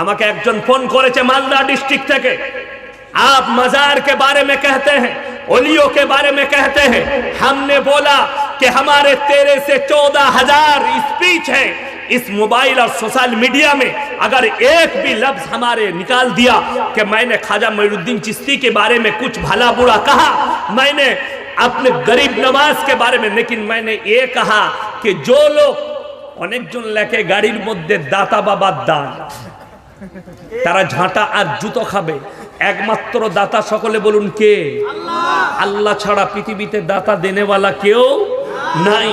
আমাকে একজন ফোন করেছে मालदा डिस्ट्रिक्ट থেকে आप मजार के बारे में कहते हैं ओलियो के बारे में कहते हैं हमने बोला कि हमारे तेरह से चौदह हजार स्पीच है इस मोबाइल और सोशल मीडिया में अगर एक भी लफ्ज हमारे निकाल दिया कि मैंने ख्वाजा मईनुद्दीन चिश्ती के बारे में कुछ भला बुरा कहा मैंने अपने गरीब नवाज के बारे में लेकिन मैंने ये कहा कि जो लोग অনেকজন লেখে গাড়ির মধ্যে দাতা বাবার দান তারা ঝাঁটা আর জুতো খাবে। একমাত্র দাতা সকলে বলুন কে? আল্লাহ ছাড়া পৃথিবীতে দাতা দেনেওয়ালা কেউ নাই।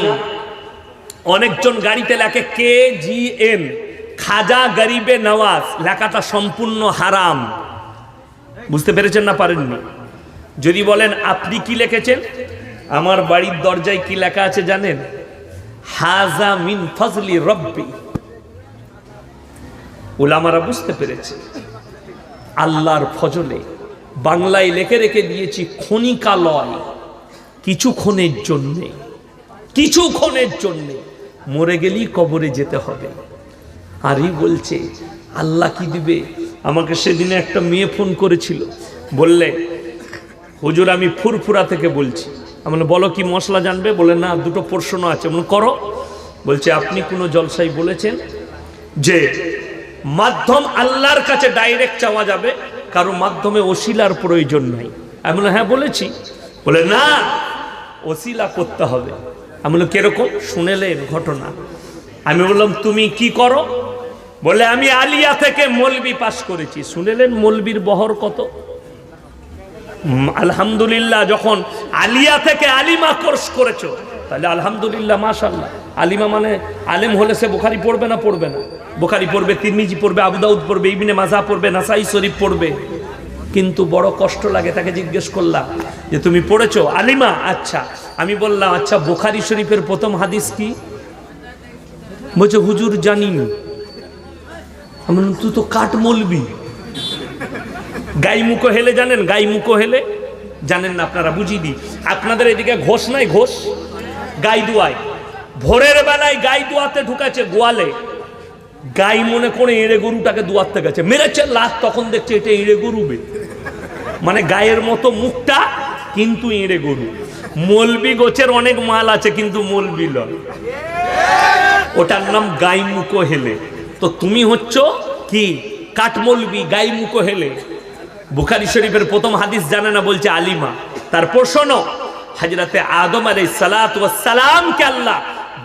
অনেকজন গাড়িতে লেখে কে জি এন। খাজা গরিবে নওয়াজ, লেখাটা সম্পূর্ণ হারাম। বুঝতে পেরেছেন না পারেননি? যদি বলেন, আপনি কি লিখেছেন? আমার বাড়ির দরজায় কি লেখা আছে জানেন? হাজা মিন ফজলি রব্বি। ওলামারা বুঝতে পেরেছে। আল্লাহর ফজলে বাংলায় লেখে রেখে দিয়েছি ক্ষণিকালয় কিছুক্ষণের জন্যে কিছুক্ষণের জন্যে। মরে গেলেই কবরে যেতে হবে। আরই বলছে আল্লাহ কি দিবে? আমাকে সেদিনে একটা মেয়ে ফোন করেছিল। বললে হুজুর আমি ফুরফুরা থেকে বলছি। আমি বলো কি মশলা জানবে? বলে না দুটো প্রশ্ন আছে। বললাম, করো। বলছে আপনি কোনো জলসাই বলেছেন যে মাধ্যম আল্লাহর কাছে ডাইরেক্ট চাওয়া যাবে কারও মাধ্যমে ওসিলার প্রয়োজন নাই। আমি বললাম, হ্যাঁ বলেছি। বলে না ওসিলা করতে হবে। আমি বললাম কীরকম? শুনেলেন ঘটনা। আমি বললাম তুমি কি করো? বলে আমি আলিয়া থেকে মলবি পাস করেছি। শুনেলেন মলবির বহর কত? আলহামদুলিল্লাহ যখন আলিয়া থেকে আলিমা কোর্স করেছ তাহলে আলহামদুলিল্লাহ মাশাল্লাহ আলিমা মানে আলেম হলে সে বোখারি পড়বে না পড়বে না। বোখারি পড়বে, তিরমিজি পড়বে আবুদাউদ পড়বে, ইবিনে মাজা পড়বে, নাসাই শরীফ পড়বে। কিন্তু বড় কষ্ট লাগে, তাকে জিজ্ঞেস করলাম যে, তুমি পড়েছ? আলিমা আচ্ছা। আমি বললাম আচ্ছা বোখারি শরীফের প্রথম হাদিস কি? বলছে, হুজুর আমি তুই তো কাঠ মলবি। গাই মুখো হেলে জানেন? গাই মুখো হেলে? জানেন না, আপনারা বুঝিয়ে দিই আপনাদের এদিকে ঘোষ নাই, ঘোষ? গাই দুয়ায় ভোরের বেলায় গাই দুয়াতে ঢুকাচ্ছে গোয়ালে। গাই মনে করে এড়ে গরুটাকে দুয়াতে গেছে। মেরেছে লাশ, তখন দেখছে এটা এড়ে গরুবে মানে গায়ের মতো মুখটা, কিন্তু এড়ে গরু। মলবি গোছের অনেক মাল আছে, কিন্তু মলবি লয়। ওটার নাম গাই মুখো হেলে। তো তুমি হচ্ছ কি? কাঠমলবি গাই মুখো হেলে। বুখারি শরীফের প্রথম হাদিস জানে না, বলছে আলিমা। তারপর শোনো হাজরাতে আদম আলাই সালাত সালামকে আল্লাহ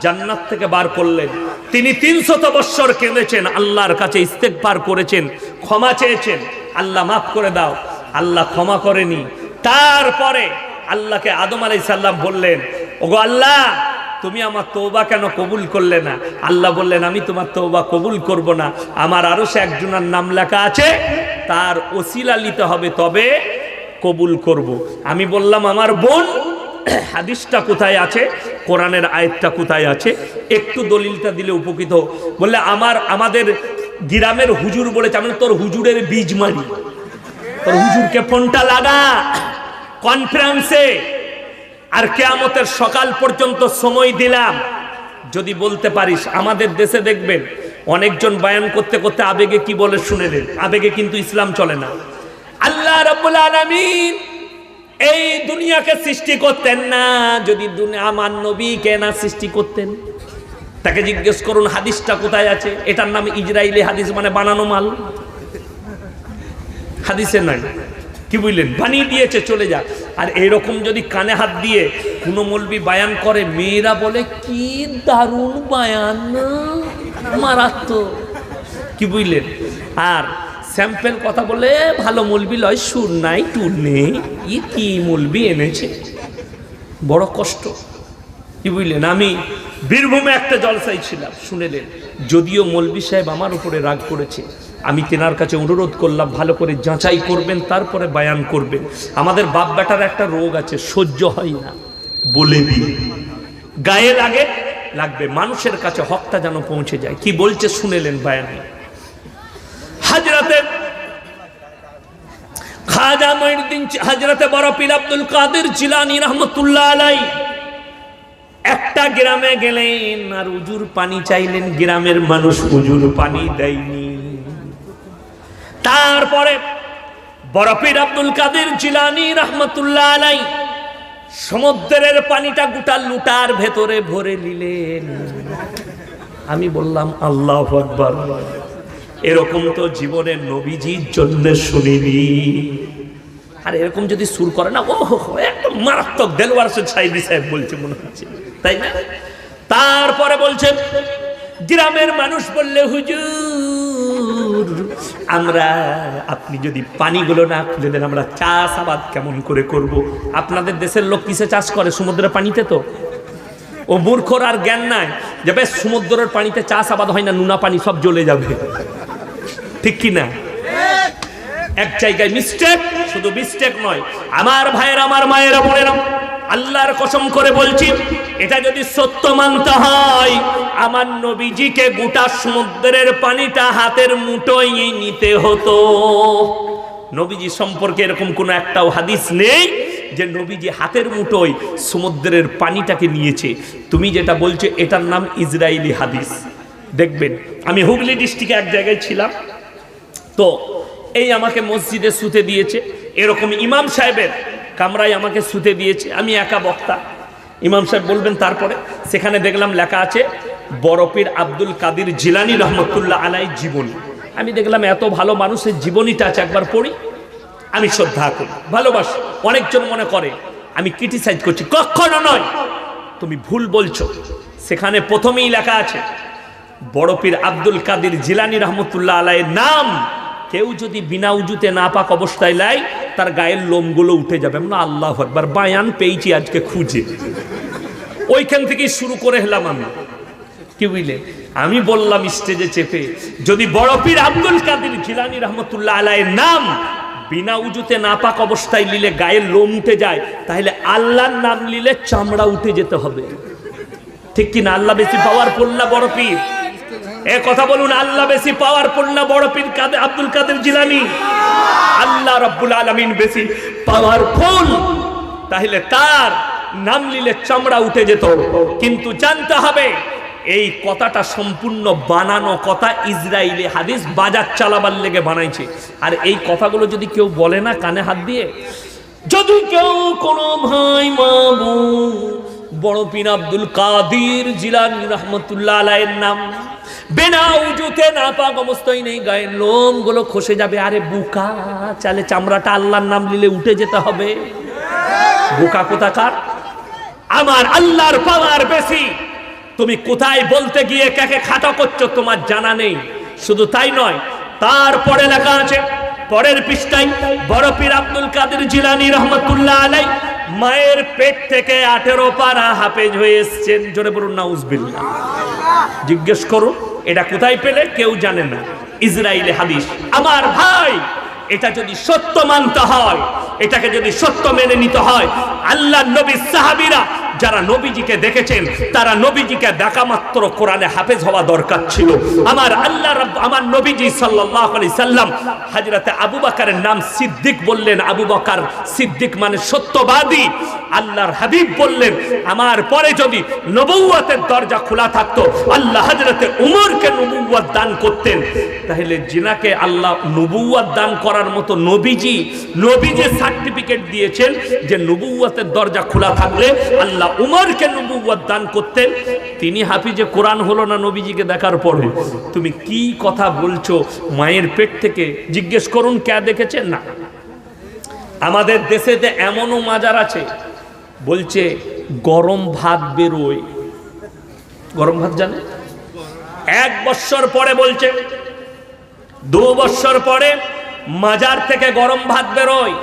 জান্নাত থেকে বার করলেন। তিনি তিনশত বৎসর কেঁদেছেন, আল্লাহর কাছে ইস্তেকবার করেছেন, ক্ষমা চেয়েছেন। আল্লাহ মাফ করে দাও, আল্লাহ ক্ষমা করেনি। তারপরে আল্লাহকে আদম আলাই সাল্লাম বললেন, ওগো আল্লাহ, তুমি আমার তৌবা কেন কবুল করলে না? আল্লাহ বললেন, আমি তোমার তৌবা কবুল করব না। আমার আরও সে একজনের নাম লেখা আছে, তার ওসিলা নিতে হবে, তবে কবুল করব। আমি বললাম, আমার বোন হাদিসটা কোথায় আছে? কোরআনের আয়াতটা কোথায় আছে? একটু দলিলটা দিলে উপকৃত বললে, আমার, আমাদের গ্রামের হুজুর বলেছে, আমি তোর হুজুরের বীজ মারি। তোর হুজুরকে ফোনটা লাগা। কনফারেন্সে। আর কেয়ামতের সকাল পর্যন্ত সময় দিলাম। যদি বলতে পারিস, আমাদের দেশে দেখবেন, অনেকজন বায়ান করতে করতে আবেগে কি বলে শুনে নেন আবেগে কিন্তু ইসলাম চলে না। আল্লাহ রাব্বুল আলামিন এই দুনিয়াকে সৃষ্টি করতেন না, যদি আমার নবীকে না সৃষ্টি করতেন। তাকে জিজ্ঞেস করুন, হাদিসটা কোথায় আছে? এটার নাম ইসরায়েলি হাদিস মানে বানানো মাল। হাদিসে নাই। কি বুঝলেন? বানিয়ে দিয়েছে, চলে যা। আর এরকম যদি কানে হাত দিয়ে কোনো মলবি বায়ান করে, মেয়েরা বলে, কি দারুণ বায়ান, মারাত্মক। কি বুঝলেন? আর স্যাম্পেল কথা বলে ভালো মলবি লয়, সুর নাই, টুর নেই। কি মলবি এনেছে? বড় কষ্ট। কি বুঝলেন? আমি বীরভূমে একটা জলসাই ছিলাম শুনেলেন যদিও মলবি সাহেব আমার উপরে রাগ করেছে, আমি তেনার কাছে অনুরোধ করলাম, ভালো করে যাচাই করবেন, তারপরে বায়ান করবেন। আমাদের বাপ বেটার একটা রোগ আছে, সহ্য হয় না। বলে দিই গায়ে লাগে, লাগবে। মানুষের কাছে হকটা যেন পৌঁছে যায়। কি বলছে শুনেলেন বায়ানে। হাজরাতে খাজা মঈনুদ্দিন হাজরাতে বড় পীর আব্দুল কাদের জিলানী রহমতুল্লাহ আলাই একটা গ্রামে গেলেন আর উজুর পানি চাইলেন, গ্রামের মানুষ উজুর পানি দেয়নি। তারপরে বরফির আব্দুল কাদের জিলানি রহমতুল্লাহ আলাই সমুদ্রের পানিটা গোটা লুটার ভেতরে ভরে নিলেন। আমি বললাম, আল্লাহ আকবার। এরকম তো জীবনের নবীজির জন্য শুনিনি। আর এরকম যদি সুর করে না ও একদম মারাত্মক দেলওয়ার সাহেবি সাহেব বলছে মনে হচ্ছে। তাই না? তারপরে বলছেন গ্রামের মানুষ বললে, হুজুর, আমরা, আপনি যদি পানিগুলো না খুলে দেন, আমরা চাষ আবাদ কেমন করে করব? আপনাদের দেশের লোক কিসে চাষ করে? সমুদ্রের পানিতে তো? ও মূর্খর আর জ্ঞান নাই। যে বেশ, সমুদ্রের পানিতে চাষ আবাদ হয় না, নুনা পানি সব জ্বলে যাবে। ঠিক কি না? এক জায়গায় মিস্টেক শুধু মিস্টেক নয়। আমার ভাইয়ের, আমার মায়েরা বোনেরা, আল্লাহর কসম করে বলছি, এটা যদি সত্য মানতে হয়, আমার নবীজিকে গোটা সমুদ্রের পানিটা হাতের মুঠোয় নিতে হতো। নবীজি সম্পর্কে এরকম কোনো একটাও হাদিস নেই যে নবীজি হাতের মুঠোয় সমুদ্রের পানিটাকে নিয়েছে। তুমি যেটা বলছো, এটার নাম ইসরায়েলি হাদিস। দেখবেন, আমি হুগলি ডিস্ট্রিক্টে এক জায়গায় ছিলাম। তো এই আমাকে মসজিদে শুতে দিয়েছে। এরকম ইমাম সাহেবের কামরায় আমাকে শুতে দিয়েছে। আমি একা বক্তা। ইমাম সাহেব বলবেন, তারপরে? সেখানে দেখলাম লেখা আছে বরফের আব্দুল কাদির জিলানি রহমতুল্লাহ আলাই জীবনী। আমি দেখলাম, এত ভালো মানুষের জীবনীটা আছে, একবার পড়ি। আমি শ্রদ্ধা করি, ভালোবাসি, অনেকজন মনে করে। আমি ক্রিটিসাইজ করছি। কখনো নয়। তুমি ভুল বলছো। সেখানে প্রথমেই লেখা আছে বড়পীর আব্দুল কাদির জিলানি রহমতুল্লাহ আলাইয়ের নাম কেউ যদি বিনা উজুতে না পাক অবস্থায় লাই, তার গায়ের লোমগুলো উঠে যাবে। না আল্লাহ একবার বায়ান পেয়েছি আজকে খুঁজে। ওইখান থেকেই শুরু করে হেলাম আমি। কি বুঝলে? আমি বললাম স্টেজে চেপে, যদি বড়পীর আব্দুল কাদির জিলানি রহমতুল্লাহ আলাইয়ের নাম বিনা উজুতে নাপাক অবস্থায় নিলে গায়ের লোম উঠে যায়, তাহলে আল্লাহর নাম নিলে চামড়া উঠে যেতে হবে। ঠিক কি না আল্লাহ বেশি পাওয়ার পড়লা বড় পীর? এ কথা বলুন, আল্লাহ বেশি পাওয়ারফুল না, বড় পীর কাদের আব্দুল কাদের জিলানি? আল্লাহ রব্বুল আলামিন বেশি পাওয়ারফুল তাহলে তার নাম নিলে চামড়া উঠে যেত। কিন্তু জানতে হবে, এই কথাটা সম্পূর্ণ বানানো কথা ইসরায়েলি হাদিস বাজার চালাবার লেগে বানাইছে। আর এই কথাগুলো যদি কেউ বলে না কানে হাত দিয়ে, যদি কেউ কোনো ভাই মামু বড় পিন আব্দুল কাদির জিলানি রহমতুল্লাহ আলাইয়ের নাম বেনা উজুতে না পাক অবস্থায় নেই, গায়ের লোমগুলো খসে যাবে। আরে বুকা, চালে চামড়াটা আল্লাহর নাম নিলে উঠে যেতে হবে। বোকা কোথাকার? আমার আল্লাহর পাওয়ার বেশি। তুমি কোথায় বলতে গিয়ে কাকে খাটা করছ তোমার জানা নেই। শুধু তাই নয় তারপরে লেখা আছে, পরের পৃষ্ঠায়, বড় পীর আব্দুল কাদের জিলানি রহমতুল্লাহ আলাই, মায়ের পেট থেকে আঠেরো পারা হাফেজ হয়ে এসছেন। জোরে বলুন, নাউজবিল্লাহ। জিজ্ঞেস করুন এটা কোথায় পেলে কেউ জানে না। ইসরায়েলে হাদিস, আমার ভাই, এটা যদি সত্য মানতে হয়, এটাকে যদি সত্য মেনে নিতে হয় আল্লাহ নবী সাহাবীরা যারা নবীজিকে দেখেছেন, তারা নবীজিকে দেখা মাত্র কোরআনে হাফেজ হওয়া দরকার ছিল। আমার আল্লাহ আমার নবীজি সাল্লাল্লাহু আলাইহি সাল্লাম হযরতে আবু বকরের নাম সিদ্দিক বললেন। আবু বকর সিদ্দিক মানে সত্যবাদী। আল্লাহর হাবিব বললেন, আমার পরে যদি নবুয়তের দরজা খোলা থাকতো, আল্লাহ হযরতে উমরকে নবুয়ত দান করতেন। তাহলে জিনাকে আল্লাহ নবুয়ত দান করার মতো নবীজি নবীজি সার্টিফিকেট দিয়েছেন যে নবুয়তের দরজা খোলা থাকলে আল্লাহ উমরকে নবুয়ত দান করতেন। তিনি হাফিজে কোরআন হলো না নবীজিকে দেখার পরে। তুমি কি কথা বলছো মায়ের পেট থেকে? জিজ্ঞেস করুন, কে দেখেছেন না। আমাদের দেশেতে এমনও মাজার আছে, বলছে গরম ভাত বেরোয়। গরম ভাত জানে? এক বৎসর পরে বলছে, দু বৎসর পরে মাজার থেকে গরম ভাত বেরোয়।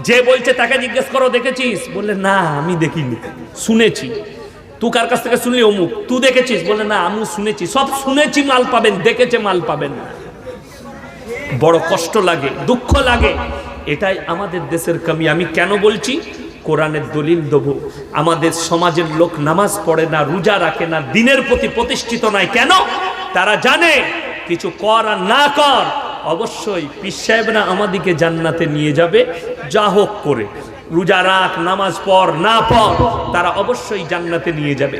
যে বলছে তাকে জিজ্ঞেস করো, দেখেছিস? বললে, না, আমি দেখিনি। শুনেছি। তুই কার কাছ থেকে শুনলি অমুক? তুই দেখেছিস? বলে না আমি শুনেছি। সব শুনেছি, মাল পাবেন, দেখেছে, মাল পাবেন। বড় কষ্ট লাগে, দুঃখ লাগে। এটাই আমাদের দেশের কামি। আমি কেন বলছি? কোরআনের দলিল দেবো। আমাদের সমাজের লোক নামাজ পড়ে না, রোজা রাখে না, দিনের প্রতি প্রতিষ্ঠিত নয়। কেন? তারা জানে, কিছু কর আর না কর। অবশ্যই পিস সাহেবরা আমাদিকে জান্নাতে নিয়ে যাবে, যা হোক করে। রোজা রাখ, নামাজ পড়, না পড়, তারা অবশ্যই জান্নাতে নিয়ে যাবে।